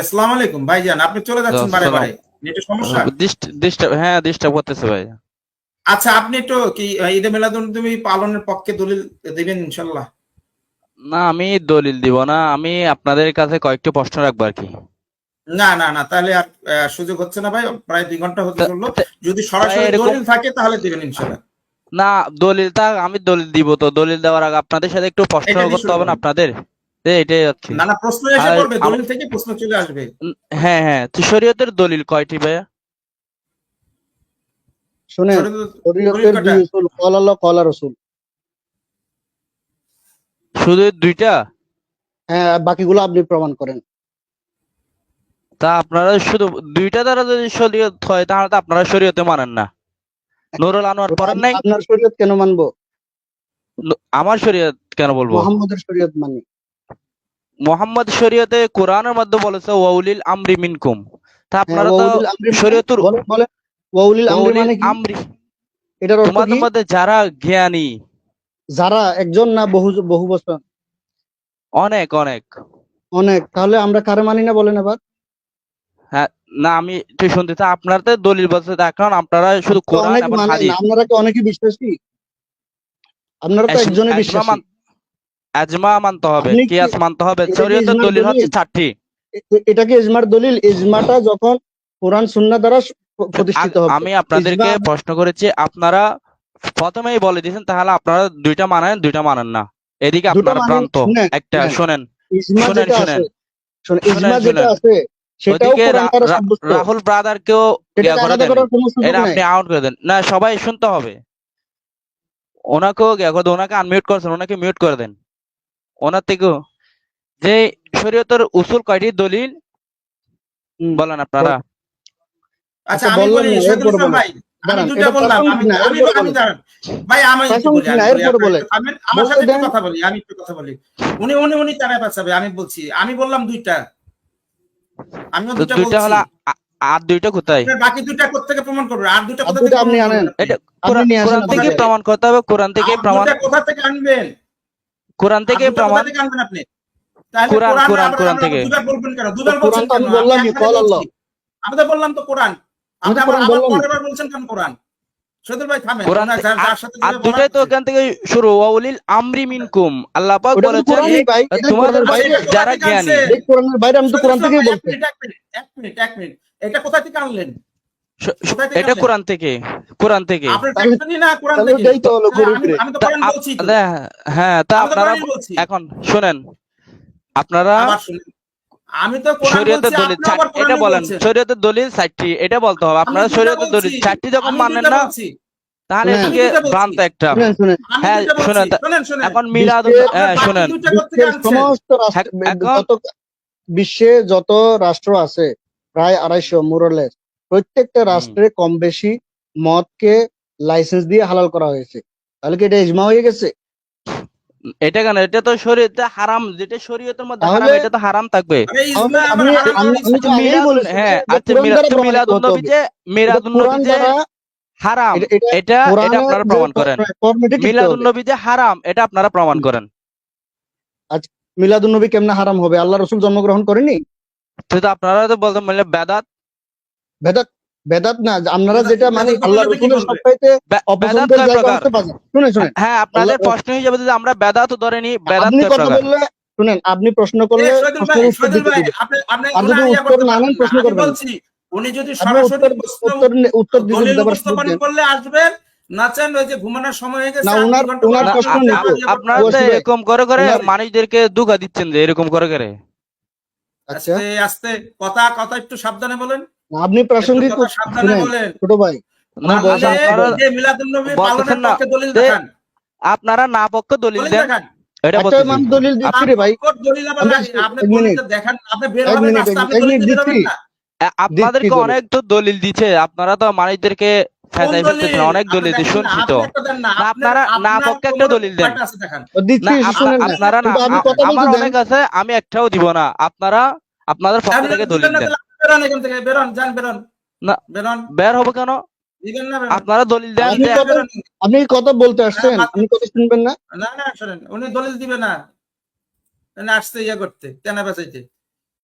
আসসালামু আলাইকুম ভাইজান আপনি চলে যাচ্ছেন বারে বারে। নেটের সমস্যা? ডিস্টার্ব হ্যাঁ ডিস্টার্ব করতেছে ভাই। আচ্ছা আপনি একটু কি ঈদে মিলাদুন তুমি পালনের পক্ষে দলিল দিবেন ইনশাল্লাহ না আমি দলিল দিব না আমি আপনাদের কাছে কয়েকটি প্রশ্ন রাখব আর কি। না না না তাহলে আর সুযোগ হচ্ছে না ভাই প্রায় দুই ঘণ্টা হতে চলল। যদি সরাসরি দলিল থাকে তাহলে দিবেন ইনশাল্লাহ না দলিল তা আমি দলিল দিব তো দলিল দেওয়ার আগে আপনাদের সাথে একটু প্রশ্ন করতে হবে না আপনাদের? এটাই হচ্ছে। না না প্রশ্ন এসে পড়বে দলিল থেকে প্রশ্ন চলে আসবে। হ্যাঁ হ্যাঁ তো শরীয়তের দলিল কয়টি ভাইয়া? শুনেন শরীয়তের দুই উসুল কল আল্লাহ কলা রসুল। শুধু দুইটা? হ্যাঁ বাকিগুলো আপনি প্রমাণ করেন। তা আপনারা শুধু দুইটা দ্বারা যদি শরীয়ত হয় তাহলে তো আপনারা শরীয়তে মানেন না। নুরুল আনোয়ার পড়েন নাই? আপনার শরীয়ত কেন মানবো? আমার শরীয়ত কেন বলব? মোহাম্মদের শরীয়ত মানি। মোহাম্মদ শরীয়তে কোরআনের মধ্যে বলেছে ওয়াউলিল আমরি মিনকুম। তা হ্যাঁ, আপনারা তো মানে- শরীয়তুর বলেন ওয়াউলিল আমরি মানে কি? আমরি। এটার অর্থ তোমাদের মধ্যে যারা জ্ঞানী যারা একজন না বহু বহু বছর? অনেক অনেক। অনেক। তাহলে আমরা কারে মানি না বলেন আবার হ্যাঁ না আমি একটু শুনতে চাই। আপনারা তো দলিল বলছে এখন আপনারা শুধু কোরআন এবং হাদিস। আপনারা কি অনেকে বিশ্বাসী? আপনারা তো একজনে বিশ্বাসী। এজমা মানতে হবে কিয়াস মানতে হবে শরীয়তের দলিল হচ্ছে চারটি এটা কি ইজমার দলিল? ইজমাটা যখন কোরআন সুন্নাহ দ্বারা প্রতিষ্ঠিত হবে। আমি আপনাদেরকে প্রশ্ন করেছি আপনারা প্রথমেই বলে দিয়েছেন তাহলে আপনারা দুইটা মানেন দুইটা মানেন না। এদিকে আপনারা ভ্রান্ত। একটা শুনেন। শুনেন, শুনেন। ইজমা যেটা আছে রাহুল সুযোগ এটা আপনি আউট করে দেন। না সবাই শুনতে হবে। ওনাকেও ওনাকে আনমিউট করছেন ওনাকে মিউট করে দেন। ওনার থেকেও। যে শরীয়তের উসুল কয়টি দলিল? বলেন আপনারা। আচ্ছা আচ্ছা, আমি বলি ভাই আমি দুটা বললাম আমি না, আমি আমি। ভাই আমি আমি আমার সাথে কথা বলি আমি একটু কথা বলি। উনি উনি উনি তারা আমি বলছি আমি বললাম দুইটা। আমিও তো দুইটা দুইটা হলো আর দুইটা কোথায়? বাকি দুইটা কোথেকে প্রমাণ করবে? আর দুইটা কোথা থেকে আপনি প্রমাণ আনেন। এটা কোরআন থেকে প্রমাণ করতে হবে কোরআন থেকে প্রমাণ কোথা থেকে আনবেন? কোরআন থেকে প্রমাণ আপনি? কোরআন, কোরআন কোরআন, থেকে। দুইবার বলবেন কেন? দুইবার বলছেন আমি কেন? আমি একবারই কল আল্লাহ। আমি তো বললাম তো কোরআন। আপনি আবার আবার বলছেন কেন দুটাই তো বলার থেকে শুরু। ওয়াউলিল আমরি মিনকুম। আল্লাহ পাক বলেছেন এটা তোমাদের যারা কোথা জ্ঞানী। কোরআনের বাইরে আমি তো কোরআন থেকেই বলছি। এক মিনিট, এক মিনিট এটা কোথা থেকে আনলেন? শ- শ- কোথায় থেকে এটা কোরআন থেকে। কোরআন থেকে। হ্যাঁ, তো। আলে- হ্যাঁ তা আপনারা এখন শোনেন আপনারা আবার আমি তো শরীয়তের দলিল এটা বলেন শরীয়তের দলিল চারটি এটা বলতে হবে। আপনারা শরীয়তের দলিল। চারটি যখন মানেন না তাহলে এদিকে। ভ্রান্ত একটা হ্যাঁ, শুনেন। শুনেন। এখন মিলাদ হ্যাঁ শুনেন? সমস্ত রাষ্ট্র যত বিশ্বে যত রাষ্ট্র আছে প্রায় আড়াইশো মোরলেস প্রত্যেকটা রাষ্ট্রে কম বেশি মদকে লাইসেন্স দিয়ে হালাল করা হয়েছে। তাহলে কি এটা ইজমা হয়ে গেছে? এটা কেন? এটা তো শরীয়তে হারাম। যেটা শরীয়তের মধ্যে হারাম এটা তো হারাম থাকবে। হ্যাঁ আচ্ছা মিলাদুন নবী যে এটা মিলাদুন নবী যে হারাম এটা- এটা আপনারা প্রমাণ করেন। মিলাদুন নবী যে হারাম এটা আপনারা প্রমাণ করেন। মিলাদুন নবী কেমনে হারাম হবে? আল্লাহ রসুল জন্মগ্রহণ করেনি? তো তো আপনারা তো বলতে মানে বেদাত। বেদাত বেদাত না আপনারা যেটা মানে আল্লাহ রসুলের সবচাইতে অপছন্দের জায়গা প্রকার। হচ্ছে বাজার শুনে শুনে হ্যাঁ আপনাদের প্রশ্ন হিসেবে যদি আমরা বেদাত ধরেনি বেদাত আপনি কথা বললে শুনেন আপনি প্রশ্ন করলে আর যদি উত্তর না নেন, প্রশ্ন করবেন। উনি যদি সরাসরি উত্তর প্রশ্ন উত্তর নে- দিতে উপস্থাপন করলে আসবেন নাচেন ওই যে ঘুমানোর সময় হয়ে গেছে না, প্রশ্ন আপনারা তো এরকম করে করে মানুষদেরকে দুঃখা দিচ্ছেন যে এরকম করে করে। আচ্ছা। আস্তে আস্তে কথা কথা একটু সাবধানে বলেন। আপনি প্রাসঙ্গিক ছোট ভাই। আপনারা না, পক্ষে দলিল দেন দিচ্ছি রে ভাই। এ- আপনাদেরকে অনেক তো দলিল দিচ্ছে আপনারা তো মানুষদেরকে অনেক দলিল শুনছি তো। আপনার- না পক্ষে একটা দলিল দেন। আপনারা না আমার অনেক আছে আমি একটাও দিব না আপনারা আপনাদের পক্ষ থেকে দলিল দেন। বেরোন এখান থেকে, বেরোন, যান, বেরোন। না। বেরোন, বের হবে কেন দিবেন না, আপনারা দলিল দেন কথা- আপনি কথা বলতে আসছেন না, আপনি কথা শুনবেন না না, না, শোনেন, উনি দলিল দিবে না। আসতে আসছে ইয়ে করতে, কেনা বেচাইতে।